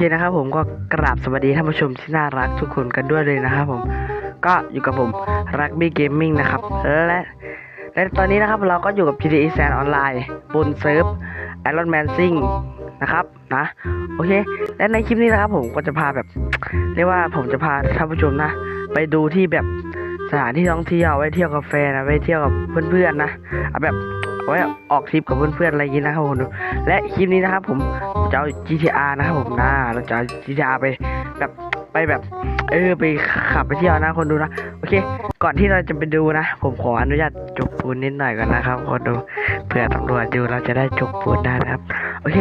เคนะครับผมก็กราบสวัสดีท่านผู้ชมที่น่ารักทุกคนกันด้วยเลยนะครับผมก็อยู่กับผมรักบี้เกมมิ่งนะครับและและตอนนี้นะครับเราก็อยู่กับ GTA San Online บนเซิร์ฟ Iron Man Sing นะครับนะโอเค และในคลิปนี้นะครับผมก็จะพาแบบ เรียกว่าผมจะพาท่านผู้ชมนะ ไปดูที่แบบสถานที่ท่องเที่ยวไว้เที่ยวกับแฟนนะไว้เที่ยวกับเพื่อนๆนะเอาแบบ ไว้ออกทริปกับเพื่อนๆอะไรอย่างนี้นะครับผมและคลิปนี้นะครับผมจะเอา GTR นะครับผมนะเราจะเอา GTR ไปแบบไปแบบเออไปขับไปเที่ยวนะคนดูนะโอเค ก่อนที่เราจะไปดูนะ ผมขออนุญาตจกปูนนิดหน่อยก่อนนะครับคนดูเผื่อตำรวจดูเราจะได้จกปูนได้นะครับ โอเค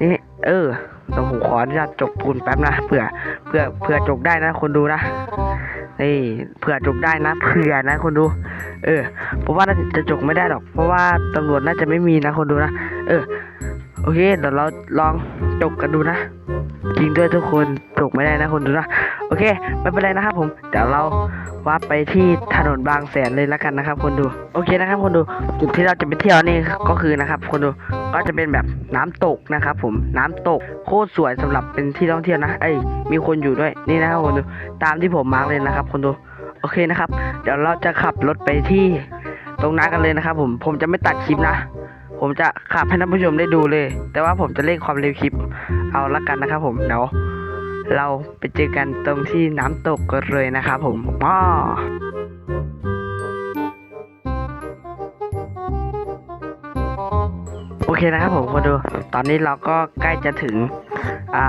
นี่เออเดี๋ยวผมขออนุญาตจกปูนแป๊บนะเผื่อเผื่อเผื่อจกได้นะ คนดูนะนี่เผื่อจกได้นะเผื่อนะคนดู เออผมว่าน่าจะจกไม่ได้หรอก เพราะว่าตำรวจน่าจะไม่มีนะคนดูนะ เออ โอเค เดี๋ยวเราลองจกกันดูนะ จริงด้วยทุกคนจกไม่ได้นะคนดูนะ โอเค ไม่เป็นไรนะครับผม เดี๋ยวเราว่าไปที่ถนนบางแสนเลยแล้วกันนะครับ คนดู โอเคนะครับ คนดู จุดที่เราจะไปเที่ยวนี่ก็คือนะครับ คนดู ก็จะเป็นแบบน้ำตกนะครับ ผม น้ำตกโคตรสวยสำหรับเป็นที่ท่องเที่ยวนะ เอ้ย มีคนอยู่ด้วย นี่นะครับคนดู ตามที่ผมมาร์กเลยนะครับ คนดู อเคนะครับ เดี๋ยวเราจะขับรถไปที่ตรงนั้นกันเลยนะครับ ผมผมจะไม่ตัดคลิปนะ ผมจะขับให้ท่านผู้ชมได้ดูเลย แต่ว่าผมจะเร่งความเร็วคลิปเอาละกันนะครับ ผมเดี๋ยวเราไปเจอกันตรงที่น้ำตกกันเลยนะครับผมอ้อโอเคนะครับผมคนดู ตอนนี้เราก็ใกล้จะถึง อ่า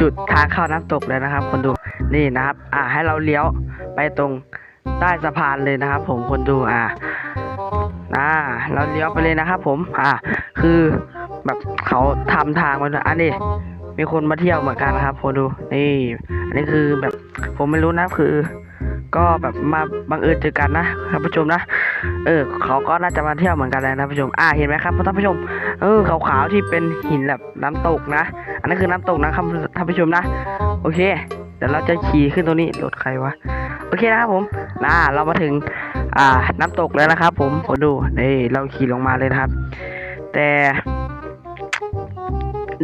จุดทางเข้าน้ำตกแล้วนะครับคนดู นี่นะครับ อ่าให้เราเลี้ยวไปตรงใต้สะพานเลยนะครับ ผมคนดูอ่าอ่า เราเลี้ยวไปเลยนะครับ ผม อ่า คือแบบเขาทำทางมาด้วยอันนี้มีคนมาเที่ยวเหมือนกันนะครับคนดูนี่ อันนี้คือแบบผมไม่รู้นะคือ ก็แบบมาบังเอิญเจอกันนะท่านผู้ชมนะเออเขาก็น่าจะมาเที่ยวเหมือนกันเลยนะท่านผู้ชมอ่าเห็นไหมครับท่านผู้ชม เออขาวๆที่เป็นหินแบบน้ำตกนะ อันนั้นคือน้ำตกนะครับท่านผู้ชมนะ โอเค ดี๋ยวเราจะขี่ขึ้นตรงนี้รถใครวะโอเคนะครับผมน่าเรามาถึงอ่าน้ำตกแล้วนะครับ ผมผมดูนี่เราขี่ลงมาเลยนะครับ แต่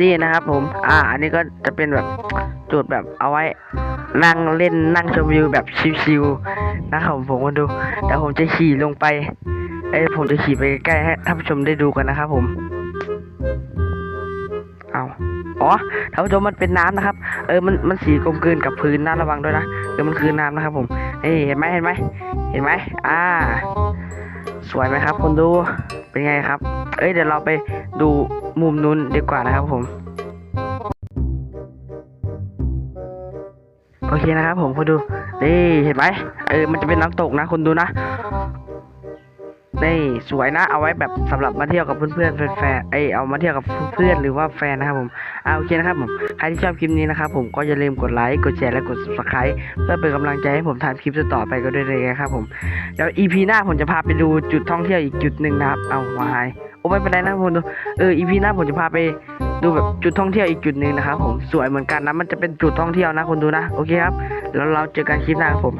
นี่นะครับผม อ่า อันนี้ก็จะเป็นแบบจุดแบบเอาไว้นั่งเล่นนั่งชมวิวแบบชิวๆนะครับผมผมก็ดูเดี๋ยวผมจะขี่ลงไปเอ้ยผมจะขี่ไปใกล้ๆให้ท่านผู้ชมได้ดูกันนะครับผมอ อ๋อท่านผู้ชมมันเป็นน้ำนะครับ เออมันมันสีกลมกลืนกับพื้นนะระวังด้วยนะเออมันคือน้ำนะครับผมเอ้ยเห็นไหมเห็นไหมเห็นไหมอ่า สวยไหมครับคุณดูเป็นไงครับ เอ้ยเดี๋ยวเราไปดูมุมนู้นดีกว่านะครับผมโอเคนะครับผมคุณดูนี่เห็นไหมเออมันจะเป็นน้ำตกนะคุณดูนะ นี่สวยนะเอาไว้แบบสำหรับมาเที่ยวกับเพื่อนๆแฟนๆเอเอามาเที่ยวกับเพื่อนหรือว่าแฟนนะครับผมเอาโอเคนะครับผมใครที่ชอบคลิปนี้นะครับผมก็อย่าลืมกดไลค์กดแชร์และกด subscribe เพื่อเป็นกำลังใจให้ผมทำคลิปต่อไปก็ได้เลยนะครับผมเดี๋ยว EP หน้าผมจะพาไปดูจุดท่องเที่ยวอีกจุดหนึ่งนะครับเอาวายโอ้ไม่เป็นไรนะคุณดูเออ EP หน้าผมจะพาไปดูแบบจุดท่องเที่ยวอีกจุดหนึ่งนะครับผมสวยเหมือนกันนะมันจะเป็นจุดท่องเที่ยวนะคุณดูนะโอเคครับแล้วเราเจอกันคลิปหน้าครับผม